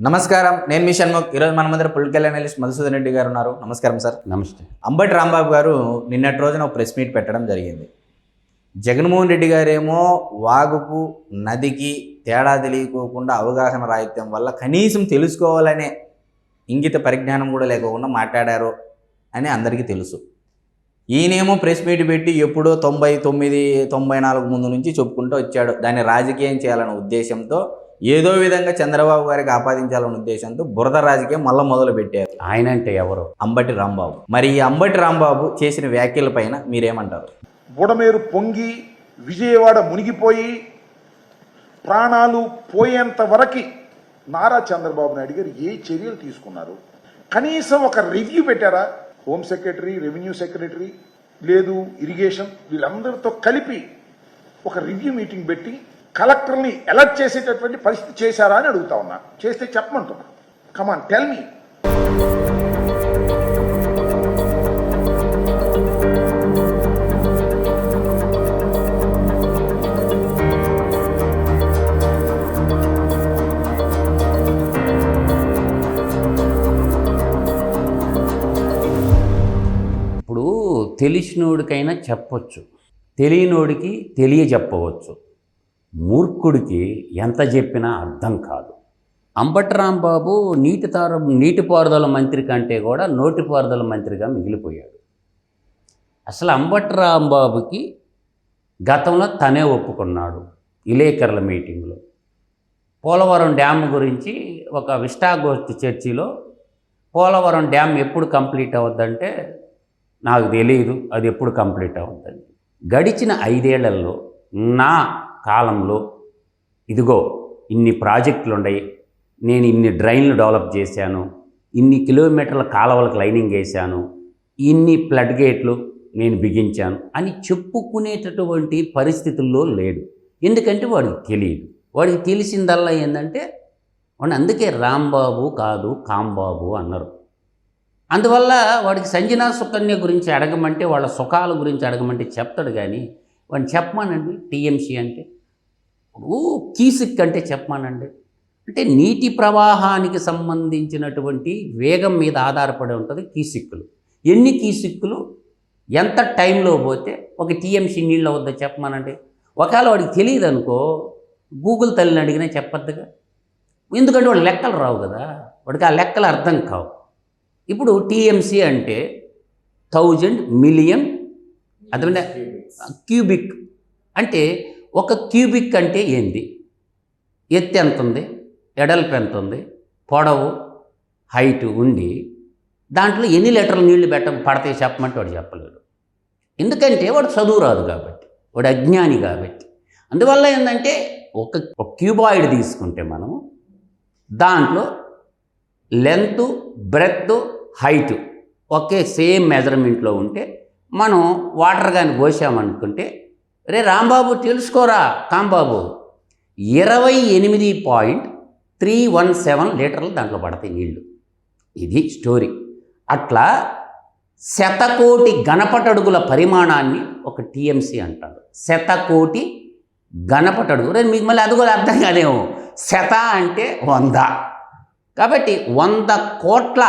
నమస్కారం. నేను మీ షణ్ముఖ్. ఈరోజు మన మధ్య పొలిటికల్ అనలిస్ట్ మధుసూదన్ రెడ్డి గారు ఉన్నారు. నమస్కారం సార్. నమస్తే. అంబటి రాంబాబు గారు నిన్నటి రోజున ఒక ప్రెస్ మీట్ పెట్టడం జరిగింది. జగన్మోహన్ రెడ్డి గారేమో వాగుకు నదికి తేడా తెలియకోకుండా అవగాహన రాహిత్యం వల్ల కనీసం తెలుసుకోవాలనే ఇంగిత పరిజ్ఞానం కూడా లేకోకుండా మాట్లాడారు అని అందరికీ తెలుసు. ఈయనేమో ప్రెస్ మీట్ పెట్టి ఎప్పుడో తొంభై తొమ్మిది తొంభై నాలుగు ముందు నుంచి చెప్పుకుంటూ వచ్చాడు. దాన్ని రాజకీయం చేయాలనే ఉద్దేశంతో ఏదో విధంగా చంద్రబాబు గారికి ఆపాదించాలనే ఉద్దేశంతో బురద రాజకీయం మళ్ళీ మొదలు పెట్టారు. ఆయన అంటే ఎవరు? అంబటి రాంబాబు. మరి ఈ అంబటి రాంబాబు చేసిన వ్యాఖ్యల పైన మీరేమంటారు? బుడమేరు పొంగి విజయవాడ మునిగిపోయి ప్రాణాలు పోయేంత వరకు నారా చంద్రబాబు నాయుడు గారు ఏ చర్యలు తీసుకున్నారు? కనీసం ఒక రివ్యూ పెట్టారా? హోమ్ సెక్రటరీ రెవెన్యూ సెక్రటరీ లేదు ఇరిగేషన్ వీళ్ళందరితో కలిపి ఒక రివ్యూ మీటింగ్ పెట్టి కలెక్టర్ని అలర్ట్ చేసేటటువంటి పరిస్థితి చేశారా అని అడుగుతా ఉన్నా. చేస్తే చెప్పమంటున్నా. కమాన్ టెల్ మీ ఇప్పుడు తెలిసినోడికైనా చెప్పొచ్చు. తెలియనోడికి తెలియజెప్పవచ్చు. మూర్ఖుడికి ఎంత చెప్పినా అర్థం కాదు. అంబట్రాంబాబు నీటి తార నీటిపారుదల మంత్రి కంటే కూడా నోటిపారుదల మంత్రిగా మిగిలిపోయాడు. అసలు అంబట్రాంబాబుకి గతంలో తనే ఒప్పుకున్నాడు విలేకరుల మీటింగ్లో. పోలవరం డ్యామ్ గురించి ఒక విష్టాగోష్ఠి చర్చిలో పోలవరం డ్యామ్ ఎప్పుడు కంప్లీట్ అవుద్దంటే నాకు తెలియదు అది ఎప్పుడు కంప్లీట్ అవుద్దని. గడిచిన ఐదేళ్ళలో నా కాలంలో ఇదిగో ఇన్ని ప్రాజెక్టులు ఉన్నాయి నేను ఇన్ని డ్రైన్లు డెవలప్ చేశాను ఇన్ని కిలోమీటర్ల కాలువలకు లైనింగ్ వేశాను ఇన్ని ఫ్లడ్ గేట్లు నేను బిగించాను అని చెప్పుకునేటటువంటి పరిస్థితుల్లో లేడు. ఎందుకంటే వాడికి తెలియదు. వాడికి తెలిసిందల్లా ఏంటంటే వాడిని అందుకే రాంబాబు కాదు కాంబాబు అన్నారు. అందువల్ల వాడికి సంజనా సుకన్య గురించి అడగమంటే వాళ్ళ సుఖాల గురించి అడగమంటే చెప్తాడు కానీ వాడిని చెప్పమానండి టీఎంసీ అంటే ఇప్పుడు కీసిక్ అంటే చెప్పమానండి అంటే నీటి ప్రవాహానికి సంబంధించినటువంటి వేగం మీద ఆధారపడి ఉంటుంది కీసిక్కులు. ఎన్ని కీసిక్కులు? ఎంత టైంలో పోతే ఒక టీఎంసీ నీళ్ళు అవుద్దో చెప్పమానండి. ఒకవేళ వాడికి తెలియదు అనుకో గూగుల్ తల్లిని అడిగినా చెప్పొద్దుగా. ఎందుకంటే వాడు లెక్కలు రావు కదా. వాడికి ఆ లెక్కలు అర్థం కావు. ఇప్పుడు టీఎంసీ అంటే థౌజండ్ మిలియన్ అదే క్యూబిక్. అంటే ఒక క్యూబిక్ అంటే ఏంది? ఎత్తు ఎంత ఉంది ఎడల్పు ఎంత ఉంది పొడవు? హైట్ ఉండి దాంట్లో ఎన్ని లీటర్లు నీళ్ళు పెట్ట పడతాయి చెప్పమంటే వాడు చెప్పలేడు ఎందుకంటే వాడు చదువు రాదు కాబట్టి వాడు అజ్ఞాని కాబట్టి. అందువల్ల ఏంటంటే ఒక ఒక క్యూబాయిడ్ తీసుకుంటే మనం దాంట్లో లెంత్ బ్రెత్ హైట్ ఒకే సేమ్ మెజర్మెంట్లో ఉంటే మనం వాటర్ కానీ పోసామనుకుంటే రే రాంబాబు తెలుసుకోరా కాంబాబు ఇరవై ఎనిమిది పాయింట్ త్రీ వన్ సెవెన్ లీటర్లు దాంట్లో పడతాయి నీళ్ళు ఇది స్టోరీ. అట్లా శతకోటి గణపటడుగుల పరిమాణాన్ని ఒక టీఎంసీ అంటారు. శతకోటి గణపటడుగు రే మీకు మళ్ళీ అది కూడా అర్థం కాదేమో శత అంటే వంద. కాబట్టి వంద కోట్ల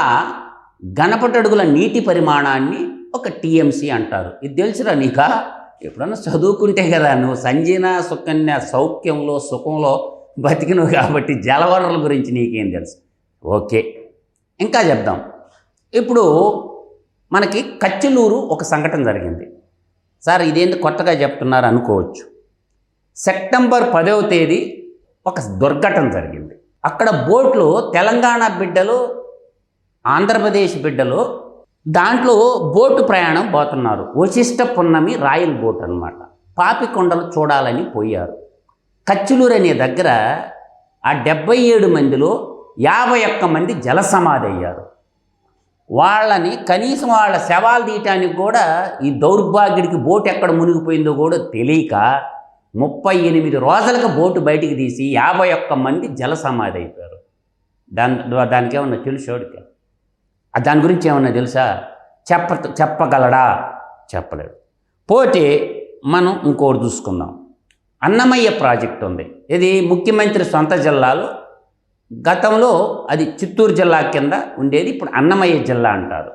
గణపటడుగుల నీటి పరిమాణాన్ని ఒక టీఎంసీ అంటారు. ఇది తెలుసురా నీకా? ఎప్పుడన్నా చదువుకుంటే కదా నువ్వు సంజీన సుకన్య సౌఖ్యంలో సుఖంలో బతికినవు కాబట్టి జలవనరుల గురించి నీకేం తెలుసు? ఓకే ఇంకా చెప్దాం. ఇప్పుడు మనకి కచ్చలూరు ఒక సంఘటన జరిగింది. సార్ ఇదేంటి కొత్తగా చెప్తున్నారు అనుకోవచ్చు. సెప్టెంబర్ పదవ తేదీ ఒక దుర్ఘటన జరిగింది. అక్కడ బోట్లు తెలంగాణ బిడ్డలు ఆంధ్రప్రదేశ్ బిడ్డలు దాంట్లో బోటు ప్రయాణం పోతున్నారు. వశిష్ట పున్నమి రాయల్ బోట్ అనమాట పాపికొండలు చూడాలని పోయారు. కచ్చులూరు అనే దగ్గర ఆ డెబ్బై ఏడు మందిలో యాభై ఒక్క మంది జల సమాధి అయ్యారు. వాళ్ళని కనీసం వాళ్ళ శవాలు తీయటానికి కూడా ఈ దౌర్భాగ్యుడికి బోటు ఎక్కడ మునిగిపోయిందో కూడా తెలియక ముప్పై ఎనిమిది రోజులకు బోటు బయటికి తీసి యాభై ఒక్క మంది జల సమాధి అయిపోయారు. దాని దానికి ఏమన్నా తెలుసు దాని గురించి ఏమన్నా తెలుసా? చెప్ప చెప్పగలడా? చెప్పలేడు పోతే మనం ఇంకోటి చూసుకుందాం. అన్నమయ్య ప్రాజెక్ట్ ఉంది. ఇది ముఖ్యమంత్రి సొంత జిల్లాలో గతంలో అది చిత్తూరు జిల్లా కింద ఉండేది ఇప్పుడు అన్నమయ్య జిల్లా అంటారు.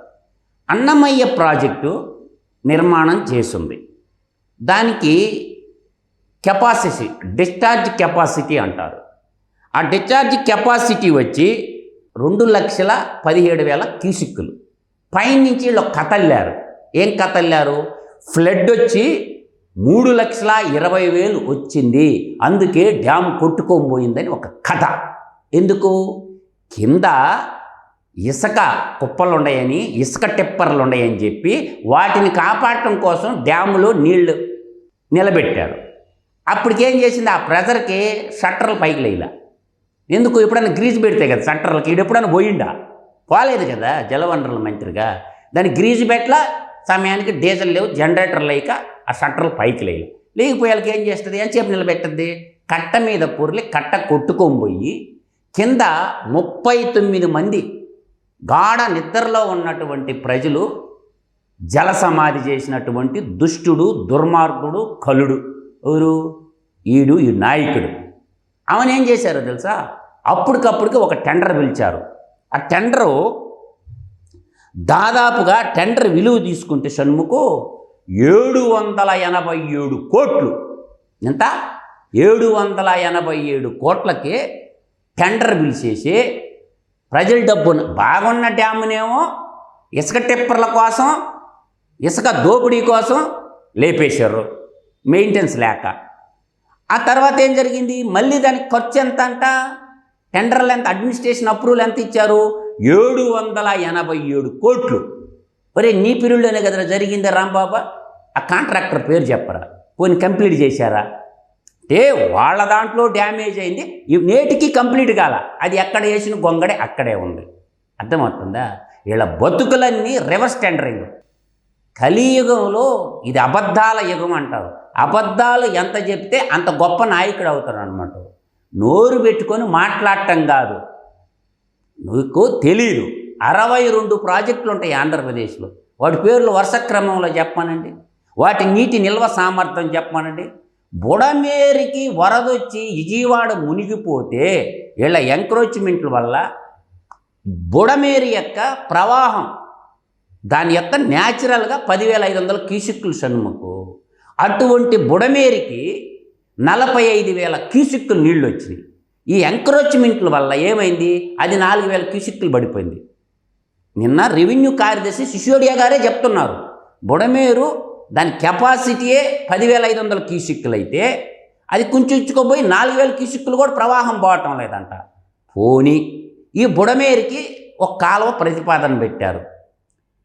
అన్నమయ్య ప్రాజెక్టు నిర్మాణం చేసింది. దానికి కెపాసిటీ డిశ్చార్జ్ కెపాసిటీ అంటారు. ఆ డిశ్చార్జ్ కెపాసిటీ వచ్చి రెండు లక్షల పదిహేడు వేల క్యూసిక్కులు. పైనుంచి వీళ్ళు కథల్లారు ఏం కథల్లారు ఫ్లడ్ వచ్చి మూడు లక్షల ఇరవై వేలు వచ్చింది. అందుకే డ్యామ్ కొట్టుకోబోయిందని ఒక కథ. ఎందుకు? కింద ఇసుక కుప్పలు ఉన్నాయని ఇసుక టిప్పర్లు ఉన్నాయని చెప్పి వాటిని కాపాడటం కోసం డ్యాములో నీళ్ళు నిలబెట్టారు. అప్పటికేం చేసింది? ఆ ప్రెజర్కి షట్టర్లు పైకి లేలా ఎందుకు ఎప్పుడైనా గ్రీజ్ పెడితే కదా సెంటర్లకి ఈడు ఎప్పుడైనా పోయిండా? పోలేదు కదా జలవనరుల మంత్రిగా. దాన్ని గ్రీజు పెట్టల సమయానికి డీజిల్ లేవు జనరేటర్ లేక ఆ సెంటర్లు పైకి లేవు. లేకపోయాలకి ఏం చేస్తుంది? ఏం చెప్పి నిలబెట్టద్ది? కట్ట మీద పొర్లి కట్ట కొట్టుకొని కింద ముప్పై తొమ్మిది మంది గాఢ నిద్రలో ఉన్నటువంటి ప్రజలు జల సమాధి చేసినటువంటి దుష్టుడు దుర్మార్గుడు కలుడు. ఎవరు? ఈడు ఈ నాయకుడు. అవన్ ఏం చేశారో తెలుసా? అప్పటికప్పటికి ఒక టెండర్ పిలిచారు. ఆ టెండరు దాదాపుగా టెండర్ విలువ తీసుకుంటే షణ్ముకు ఏడు వందల ఎనభై ఏడు కోట్లు. ఎంత? ఏడు వందల ఎనభై ఏడు కోట్లకి టెండర్ పిలిచేసి ప్రజల డబ్బును బాగున్న డ్యామునేమో ఇసుక టిప్పర్ల కోసం ఇసుక దోపిడీ కోసం లేపేశారు. మెయింటెనెన్స్ లేక. ఆ తర్వాత ఏం జరిగింది? మళ్ళీ దానికి ఖర్చు ఎంత అంట టెండర్ లెంత్ అడ్మినిస్ట్రేషన్ అప్రూవల్ ఎంత ఇచ్చారు? ఏడు వందల ఎనభై ఏడు కోట్లు. ఒరే నీ పీరియడ్లోనే కదరా జరిగిందా రాంబాబా ఆ కాంట్రాక్టర్ పేరు చెప్పరా? పోని కంప్లీట్ చేశారా? అంటే వాళ్ళ దాంట్లో డ్యామేజ్ అయింది. నేటికి కంప్లీట్ కాల. అది ఎక్కడ వేసిన గొంగడే అక్కడే ఉంది. అర్థమవుతుందా? వీళ్ళ బతుకులన్నీ రివర్స్ టెండరింగ్. కలియుగంలో ఇది అబద్ధాల యుగం అంటారు. అబద్ధాలు ఎంత చెప్తే అంత గొప్ప నాయకుడు అవుతాడు అనమాట నోరు పెట్టుకొని మాట్లాడటం కాదు. నీకు తెలియదు అరవై రెండు ప్రాజెక్టులు ఉంటాయి ఆంధ్రప్రదేశ్లో. వాటి పేర్లు వరుస క్రమంలో చెప్పానండి వాటి నీటి నిల్వ సామర్థ్యం చెప్పానండి బుడమేరికి వరదొచ్చి విజయవాడ మునిగిపోతే వీళ్ళ ఎంక్రోచ్మెంట్ల వల్ల బుడమేరి యొక్క ప్రవాహం దాని యొక్క న్యాచురల్గా పదివేల ఐదు వందల క్యూసిక్లు సన్ముకు అటువంటి బుడమేరికి నలభై ఐదు వేల క్యూసిక్కులు నీళ్ళు వచ్చినాయి. ఈ ఎంక్రోచ్మెంట్ల వల్ల ఏమైంది? అది నాలుగు వేల క్యూసిక్కులు పడిపోయింది. నిన్న రెవెన్యూ కార్యదర్శి సిసోడియా గారే చెప్తున్నారు. బుడమేరు దాని కెపాసిటీయే పదివేల ఐదు వందల క్యూసిక్కులు అయితే అది కొంచెం నాలుగు వేల క్యూసిక్కులు కూడా ప్రవాహం పోవటం లేదంట. పోనీ ఈ బుడమేరికి ఒక కాలువ ప్రతిపాదన పెట్టారు.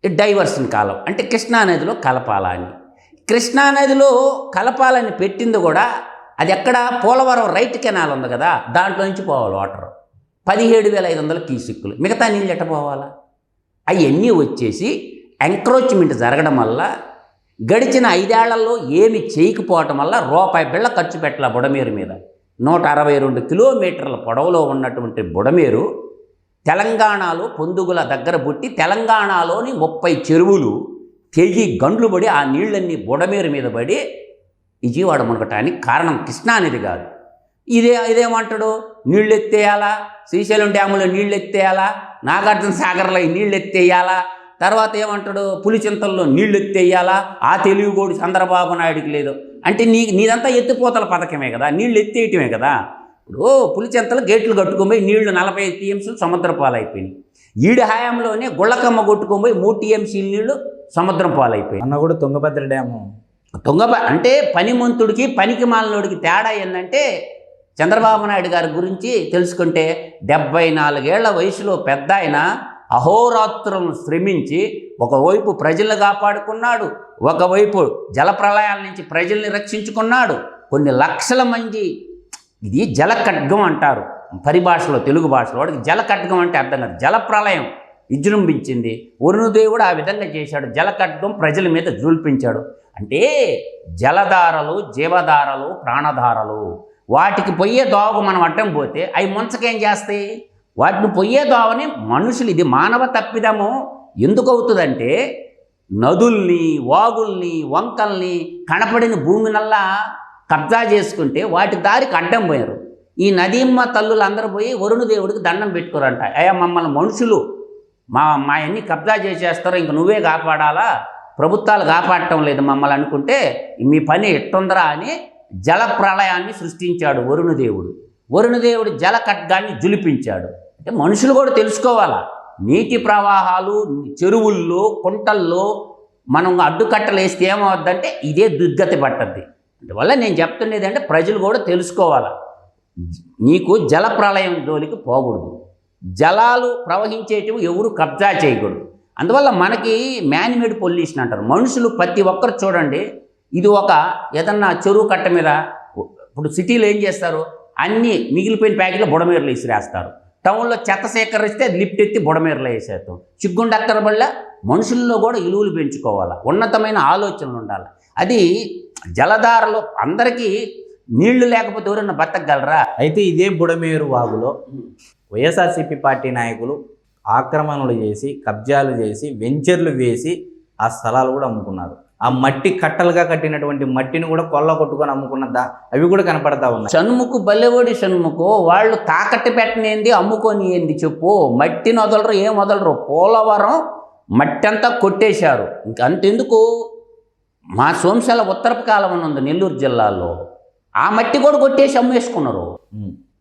ఈ డైవర్షన్ కాలం అంటే కృష్ణానదిలో కలపాలని కృష్ణానదిలో కలపాలని పెట్టింది కూడా అది ఎక్కడ? పోలవరం రైట్ కెనాల్ ఉంది కదా దాంట్లో నుంచి పోవాలి వాటర్. పదిహేడు వేల ఐదు వందల క్యూసిక్కులు. మిగతా నీళ్ళు ఎట్ట పోవాలా? అవన్నీ వచ్చేసి ఎంక్రోచ్మెంట్ జరగడం వల్ల గడిచిన ఐదేళ్ళలో ఏమి చేయకపోవటం వల్ల రూపాయి బిళ్ళ ఖర్చు పెట్టాల బుడమేరు మీద. నూట అరవై రెండు కిలోమీటర్ల పొడవులో ఉన్నటువంటి బుడమేరు తెలంగాణలో పొందుగుల దగ్గర పుట్టి తెలంగాణలోని ముప్పై చెరువులు తెగి గండ్లు పడి ఆ నీళ్ళన్నీ బుడమేరు మీద పడి విజయవాడ మునగటానికి కారణం కృష్ణానది కాదు. ఇదే ఇదేమంటాడు? నీళ్ళు ఎత్తేయాలా శ్రీశైలం డ్యాములో నీళ్ళు ఎత్తేయాలా నాగార్జున సాగర్లో నీళ్ళు ఎత్తేయాలా తర్వాత ఏమంటాడు? పులిచింతల్లో నీళ్ళు ఎత్తేయాలా ఆ తెలుగుగోడు చంద్రబాబు నాయుడికి లేదు. అంటే నీ నీదంతా ఎత్తిపోతల పథకమే కదా? నీళ్ళు ఎత్తేయటమే కదా? ఇప్పుడు పులిచింతలు గేట్లు కట్టుకొని నీళ్ళు నలభై ఐదు టీఎంసీలు సముద్ర పాలైపోయినాయి ఈడి హయాంలోనే గుళ్ళకమ్మ కొట్టుకొని మూడు టీఎంసీల నీళ్ళు సముద్రం పాలైపోయాయి అన్న కూడా తుంగభద్ర డ్యాము. తుంగబ అంటే పనిమంతుడికి పనికి మాలినోడికి తేడా ఏంటంటే చంద్రబాబు నాయుడు గారి గురించి తెలుసుకుంటే డెబ్బై నాలుగేళ్ళ వయసులో పెద్ద ఆయన అహోరాత్రులను శ్రమించి ఒకవైపు ప్రజలను కాపాడుకున్నాడు ఒకవైపు జల ప్రళయాల నుంచి ప్రజల్ని రక్షించుకున్నాడు. కొన్ని లక్షల మంది ఇది జల ఖడ్గం అంటారు. పరిభాషలో తెలుగు భాషలో వాడికి జల ఖడ్గం అంటే అర్థం కాదు జల ప్రళయం విజృంభించింది. వరుణుదేవుడు ఆ విధంగా చేశాడు. జలకడ్గం ప్రజల మీద జూల్పించాడు. అంటే జలధారలు జీవధారలు ప్రాణధారలు వాటికి పొయ్యే దోవకు మనం అడ్డం పోతే అవి ముంచకేం చేస్తాయి? వాటిని పొయ్యే దోవని మనుషులు ఇది మానవ తప్పిదము. ఎందుకు అవుతుందంటే నదుల్ని వాగుల్ని వంకల్ని కనపడిన భూమినల్లా కబ్జా చేసుకుంటే వాటి దారికి అడ్డం పోయారు. ఈ నదీమ్మ తల్లులు అందరూ పోయి వరుణ దేవుడికి దండం పెట్టుకోరంట. అయ్యా మమ్మల్ని మనుషులు మా మా అన్ని కబ్జా చేసేస్తారు ఇంక నువ్వే కాపాడాలా? ప్రభుత్వాలు కాపాడటం లేదు మమ్మల్ని అనుకుంటే మీ పని ఎట్టుందరా అని జల ప్రళయాన్ని సృష్టించాడు వరుణదేవుడు. వరుణదేవుడు జల ఖడ్గాన్ని జులిపించాడు. అంటే మనుషులు కూడా తెలుసుకోవాలా? నీటి ప్రవాహాలు చెరువుల్లో కుంటల్లో మనం అడ్డుకట్టలు వేస్తే ఏమవుద్దంటే ఇదే దుర్గతి పట్టద్ది. అందువల్ల నేను చెప్తున్నది అంటే ప్రజలు కూడా తెలుసుకోవాలా? నీకు జల ప్రళయం జోలికి పోకూడదు. జలాలు ప్రవహించేటివి ఎవరు కబ్జా చేయకూడదు. అందువల్ల మనకి మ్యాన్మేడ్ పొల్యూషన్ అంటారు. మనుషులు ప్రతి ఒక్కరు చూడండి ఇది ఒక ఏదన్నా చెరువు కట్ట మీద ఇప్పుడు సిటీలో ఏం చేస్తారు? అన్ని మిగిలిపోయిన ప్యాకెట్లు బుడమీరలు విసిరేస్తారు టౌన్లో చెత్త సేకరిస్తే అది లిఫ్ట్ ఎత్తి బుడమేరలో వేసేస్తాం. చిగ్గుండక్కర వల్ల మనుషుల్లో కూడా ఇలువులు పెంచుకోవాలి. ఉన్నతమైన ఆలోచనలు ఉండాలి. అది జలధారలో అందరికీ నీళ్ళు లేకపోతే ఎవరన్నా బతకగలరా? అయితే ఇదే బుడమేరు వాగులో వైఎస్ఆర్సీపీ పార్టీ నాయకులు ఆక్రమణలు చేసి కబ్జాలు చేసి వెంచర్లు వేసి ఆ స్థలాలు కూడా అమ్ముకున్నారు. ఆ మట్టి కట్టలుగా కట్టినటువంటి మట్టిని కూడా కొల్ల కొట్టుకొని అమ్ముకున్నదా అవి కూడా కనపడతా ఉన్నాయి. షణ్ముఖు బల్లెవడి షణ్ముఖు. వాళ్ళు తాకట్టు పెట్టనేంది అమ్ముకొని ఏంది చెప్పు. మట్టిని వదలరు ఏం వదలరు. పోలవరం మట్టి అంతా కొట్టేశారు. ఇంక అంతెందుకు? మా సోమశాల ఉత్తరపు కాలం ఉంది నెల్లూరు జిల్లాలో. ఆ మట్టి కూడా కొట్టేసి అమ్మేసుకున్నారు.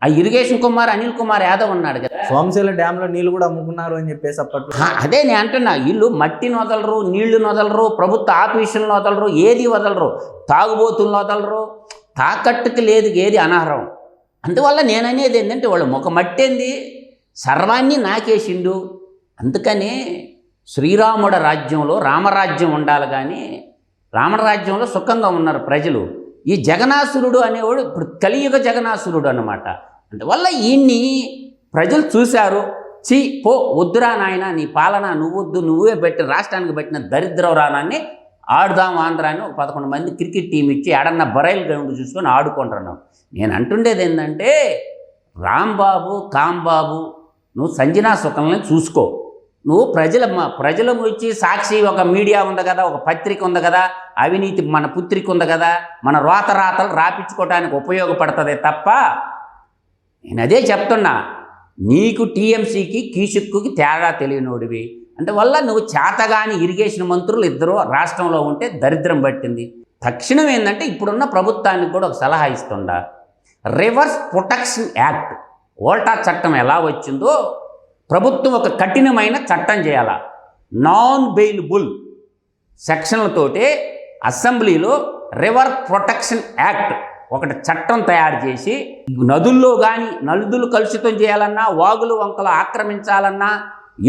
ఆ ఇరిగేషన్ కుమార్ అనిల్ కుమార్ యాదవ్ ఉన్నాడు కదా. సోమశీల డ్యాంలో నీళ్ళు కూడా అమ్ముకున్నారు అని చెప్పేసి అప్పట్లో. అదే నేను అంటున్నా వీళ్ళు మట్టిని వదలరు నీళ్ళు వదలరు ప్రభుత్వ ఆఫీసులను వదలరు ఏది వదలరు? తాగుబోతులను వదలరు తాకట్టుకి లేదు ఏది అనర్హం అందువల్ల నేను అనేది ఏంటంటే వాళ్ళు ఒక మట్టి ఏంది సర్వాన్ని నాకేసిండు. అందుకని శ్రీరాముడ రాజ్యంలో రామరాజ్యం ఉండాలి కానీ రామరాజ్యంలో సుఖంగా ఉన్నారు ప్రజలు. ఈ జగనాసురుడు అనేవాడు ఇప్పుడు కలియుగ జగనాసురుడు అనమాట అందువల్ల ఈయన్ని ప్రజలు చూశారు చి పో వద్దురా నాయన నీ పాలన నువ్వొద్దు నువ్వే పెట్టి రాష్ట్రానికి పెట్టిన దరిద్రం రానాన్ని ఆడుదాం ఆంధ్ర అని ఒక పదకొండు మంది క్రికెట్ టీం ఇచ్చి ఆడన్న బరైల్ గ్రౌండ్ చూసుకొని ఆడుకుంటున్నాం. నేను అంటుండేది ఏంటంటే రాంబాబు కాంబాబు నువ్వు సంజనా సుఖంలో చూసుకో. నువ్వు ప్రజల ప్రజల గురించి సాక్షి ఒక మీడియా ఉంది కదా ఒక పత్రిక ఉంది కదా అవినీతి మన పుత్రిక ఉంది కదా మన రోత రాతలు రాపించుకోవడానికి ఉపయోగపడుతుంది తప్ప నేను అదే చెప్తున్నా నీకు టీఎంసీకి కీషుక్కుకి తేడా తెలియనోడివి. అందువల్ల నువ్వు చేతగాని ఇరిగేషన్ మంత్రులు ఇద్దరు రాష్ట్రంలో ఉంటే దరిద్రం పట్టింది. తక్షణం ఏంటంటే ఇప్పుడున్న ప్రభుత్వానికి కూడా ఒక సలహా ఇస్తుండ రివర్స్ ప్రొటెక్షన్ యాక్ట్ ఓల్టా చట్టం ఎలా వచ్చిందో ప్రభుత్వం ఒక కఠినమైన చట్టం చేయాల. నాన్ బెయిలబుల్ సెక్షన్లతోటి అసెంబ్లీలో రివర్ ప్రొటెక్షన్ యాక్ట్ ఒకటి చట్టం తయారు చేసి నదుల్లో కానీ నదులు కలుషితం చేయాలన్నా వాగులు వంకలు ఆక్రమించాలన్నా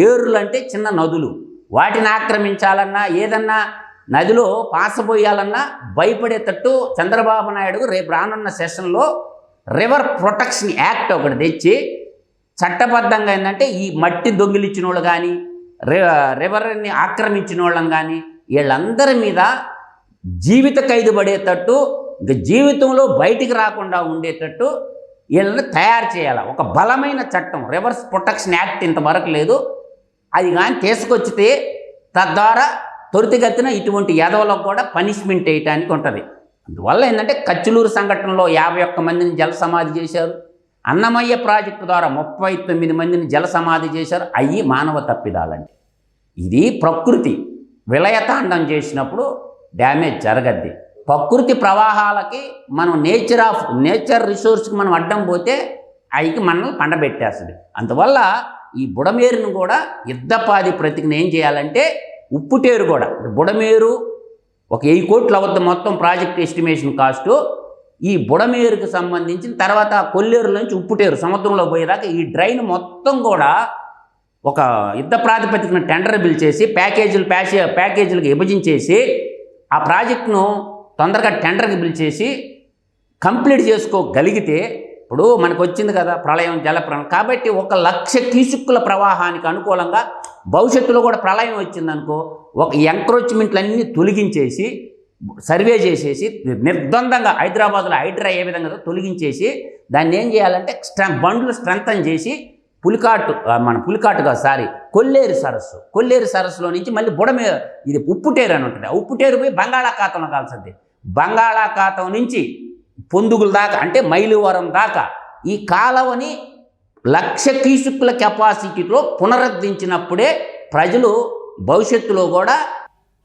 ఏరులు అంటే చిన్న నదులు. వాటిని ఆక్రమించాలన్నా ఏదన్నా నదిలో పాసపోయాలన్నా భయపడేటట్టు చంద్రబాబు నాయుడు రేపు రానున్న సెషన్లో రివర్ ప్రొటెక్షన్ యాక్ట్ ఒకటి తెచ్చి చట్టబద్ధంగా ఏంటంటే ఈ మట్టి దొంగిలిచ్చిన వాళ్ళు కానీ రివర్ని ఆక్రమించిన వాళ్ళని కానీ వీళ్ళందరి మీద జీవిత ఖైదు పడేటట్టు ఇంక జీవితంలో బయటికి రాకుండా ఉండేటట్టు వీళ్ళని తయారు చేయాలి. ఒక బలమైన చట్టం రివర్స్ ప్రొటెక్షన్ యాక్ట్ ఇంతవరకు లేదు. అది కానీ తీసుకొచ్చితే తద్వారా త్వరితగతిన ఇటువంటి యదవలకు కూడా పనిష్మెంట్ వేయటానికి ఉంటుంది. అందువల్ల ఏంటంటే కచ్చులూరు సంఘటనలో యాభై ఒక్క మందిని జల సమాధి చేశారు. అన్నమయ్య ప్రాజెక్టు ద్వారా ముప్పై తొమ్మిది మందిని జల సమాధి చేశారు. అయ్యి మానవ తప్పిదాలండి. ఇది ప్రకృతి. విలయతాండం చేసినప్పుడు డ్యామేజ్ జరగద్ది. ప్రకృతి ప్రవాహాలకి మనం నేచర్ ఆఫ్ నేచర్ రిసోర్స్కి మనం అడ్డం పోతే అవికి మనల్ని పండబెట్టేస్తుంది. అందువల్ల ఈ బుడమేరును కూడా యుద్ధపాది ప్రతిజ్ఞ ఏం చేయాలంటే ఉప్పుటేరు కూడా. బుడమేరు ఒక వెయ్యి కోట్లు అవుద్ది మొత్తం ప్రాజెక్ట్ ఎస్టిమేషన్ కాస్టు ఈ బుడమేరుకు సంబంధించిన తర్వాత కొల్లేరు నుంచి ఉప్పుటేరు సముద్రంలో పోయేదాకా ఈ డ్రైన్ మొత్తం కూడా ఒక యుద్ధ ప్రాతిపదికన టెండర్ బిల్ చేసి ప్యాకేజీలు ప్యాసే ప్యాకేజీలకు విభజించేసి ఆ ప్రాజెక్టును తొందరగా టెండర్కి బిల్ చేసి కంప్లీట్ చేసుకోగలిగితే ఇప్పుడు మనకు వచ్చింది కదా ప్రళయం జల ప్రళయం కాబట్టి ఒక లక్ష కీసుక్కుల ప్రవాహానికి అనుకూలంగా భవిష్యత్తులో కూడా ప్రళయం వచ్చిందనుకో ఒక ఎంక్రోచ్మెంట్లన్నీ తొలగించేసి సర్వే చేసేసి నిర్ద్వందంగా హైదరాబాద్లో హైడ్రా ఏ విధంగా తొలగించేసి దాన్ని ఏం చేయాలంటే స్ట్రె బండ్లు స్ట్రెంగ్తన్ చేసి పులికాటు మన పులికాటుగా సారీ కొల్లేరు సరస్సు. కొల్లేరు సరస్సులో నుంచి మళ్ళీ బుడమే ఇది ఉప్పుటేరు అని ఉంటుంది. ఆ ఉప్పుటేరు పోయి బంగాళాఖాతంలో కాల్సింది. బంగాళాఖాతం నుంచి పొందుగుల దాకా అంటే మైలువరం దాకా ఈ కాలవని లక్ష కీసుకుల కెపాసిటీలో పునరుద్ధరించినప్పుడే ప్రజలు భవిష్యత్తులో కూడా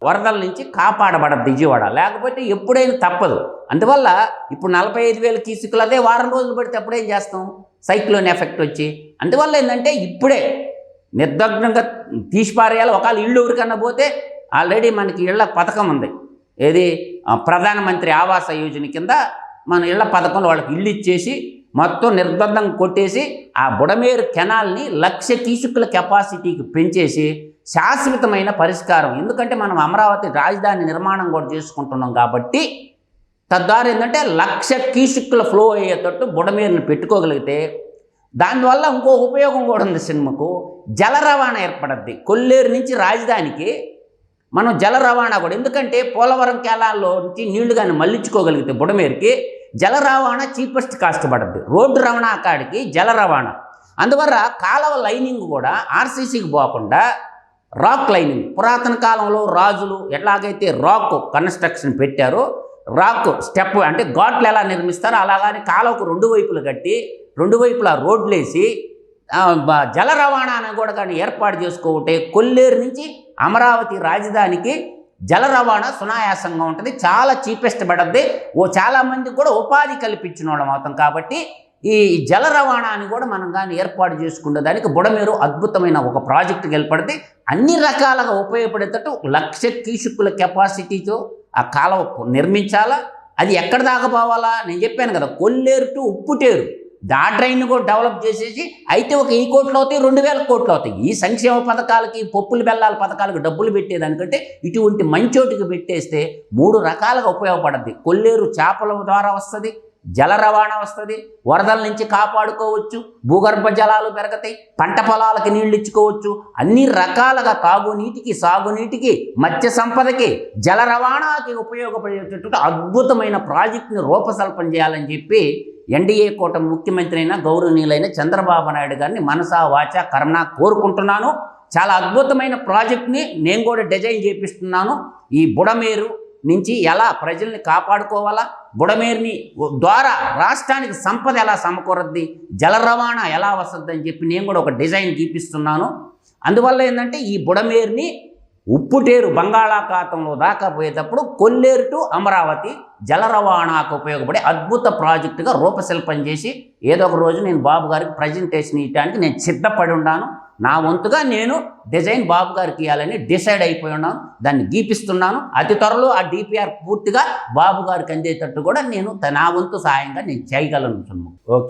వరదల నుంచి కాపాడబడ విజయవాడ లేకపోతే ఎప్పుడైనా తప్పదు. అందువల్ల ఇప్పుడు నలభై ఐదు వేల కీసుకులు అదే వారం రోజులు పడితే అప్పుడేం చేస్తాం? సైక్లోన్ ఎఫెక్ట్ వచ్చి. అందువల్ల ఏంటంటే ఇప్పుడే నిర్దగ్నంగా తీసిపారేయాలి. ఒకవేళ ఇల్లు ఎవరికన్నా పోతే ఆల్రెడీ మనకి ఇళ్ళ పథకం ఉంది. ఏది? ప్రధానమంత్రి ఆవాస యోజన కింద మన ఇళ్ళ పథకంలో వాళ్ళకి ఇల్లు ఇచ్చేసి మొత్తం నిర్బంధం కొట్టేసి ఆ బుడమేరు కెనాల్ని లక్ష కీసుకుల కెపాసిటీకి పెంచేసి శాశ్వతమైన పరిష్కారం. ఎందుకంటే మనం అమరావతి రాజధాని నిర్మాణం కూడా చేసుకుంటున్నాం కాబట్టి తద్వారా ఏంటంటే లక్ష కీసుక్కుల ఫ్లో అయ్యేటట్టు బుడమీరుని పెట్టుకోగలిగితే దానివల్ల ఇంకో ఉపయోగం కూడా ఉంది సినిమాకు. జల రవాణా ఏర్పడద్ది. కొల్లేరు నుంచి రాజధానికి మనం జల రవాణా కూడా ఎందుకంటే పోలవరం కేలాల్లో నుంచి నీళ్ళు కానీ మళ్ళించుకోగలిగితే బుడమేరుకి జల రవాణా చీపెస్ట్ కాస్ట్ పడద్ది. రోడ్డు రవాణా కాడికి జల రవాణా. అందువల్ల కాలువ లైనింగ్ కూడా ఆర్సీసీకి పోకుండా రాక్ లైనింగ్ పురాతన కాలంలో రాజులు ఎట్లాగైతే రాక్ కన్స్ట్రక్షన్ పెట్టారో రాక్ స్టెప్ అంటే ఘాట్లు ఎలా నిర్మిస్తారో అలాగని కాలకు రెండు వైపులు కట్టి రెండు వైపులా రోడ్లు వేసి జల రవాణాను కూడా కానీ ఏర్పాటు చేసుకోవటే కొల్లేరు నుంచి అమరావతి రాజధానికి జల రవాణా సునాయాసంగా ఉంటుంది. చాలా చీపెస్ట్ పడద్ది. ఓ చాలామందికి కూడా ఉపాధి కల్పించిన వాళ్ళం అవుతాం కాబట్టి ఈ జల రవాణాని కూడా మనం కానీ ఏర్పాటు చేసుకునే దానికి బుడమేరు అద్భుతమైన ఒక ప్రాజెక్టుకి ఏర్పడితే అన్ని రకాలుగా ఉపయోగపడేటట్టు లక్ష కీసుకుల కెపాసిటీతో ఆ కాలువ నిర్మించాలా? అది ఎక్కడ దాకా పోవాలా? నేను చెప్పాను కదా Kolleru to Upputeru. The drain కూడా డెవలప్ చేసేసి అయితే ఒక ఈ కోట్లు అవుతాయి రెండు వేల కోట్లు అవుతాయి. ఈ సంక్షేమ పథకాలకి పప్పులు బెల్లాల పథకాలకు డబ్బులు పెట్టేదానికంటే ఇటువంటి మంచోటికి పెట్టేస్తే మూడు రకాలుగా ఉపయోగపడద్ది. కొల్లేరు చేపల ద్వారా వస్తుంది జల రవాణా వస్తుంది వరదల నుంచి కాపాడుకోవచ్చు భూగర్భ జలాలు పెరగతాయి పంట పొలాలకి నీళ్ళు ఇచ్చుకోవచ్చు. అన్ని రకాలుగా తాగునీటికి సాగునీటికి మత్స్య సంపదకి జల రవాణాకి ఉపయోగపడేటటువంటి అద్భుతమైన ప్రాజెక్టుని రూపకల్పన చేయాలని చెప్పి ఎన్డీఏ కూటమి ముఖ్యమంత్రి అయిన గౌరవనీయులైన చంద్రబాబు నాయుడు గారిని మనసా వాచ కర్ణ కోరుకుంటున్నాను. చాలా అద్భుతమైన ప్రాజెక్ట్ని నేను కూడా డిజైన్ చేపిస్తున్నాను. ఈ బుడమేరు నుంచి ఎలా ప్రజల్ని కాపాడుకోవాలా? బుడమేరిని ద్వారా రాష్ట్రానికి సంపద ఎలా సమకూరద్ది? జల రవాణా ఎలా వస్తుంది అని చెప్పి నేను కూడా ఒక డిజైన్ గీపిస్తున్నాను. అందువల్ల ఏంటంటే ఈ బుడమేరిని ఉప్పుటేరు బంగాళాఖాతంలో దాకా పోయేటప్పుడు కొల్లేరు టు అమరావతి జల రవాణాకు ఉపయోగపడే అద్భుత ప్రాజెక్టుగా రూపశిల్పం చేసి ఏదో ఒక రోజు నేను బాబు గారికి ప్రజెంటేషన్ ఇవ్వడానికి నేను సిద్ధపడి ఉన్నాను. నా వంతుగా నేను డిజైన్ బాబు గారికి ఇవ్వాలని డిసైడ్ అయిపోయి ఉన్నాను. దాన్ని గీపిస్తున్నాను. అతి త్వరలో ఆ డిపిఆర్ పూర్తిగా బాబు గారికి అందేటట్టు కూడా నేను నా వంతు సహాయంగా నేను చేయగలను ఓకే.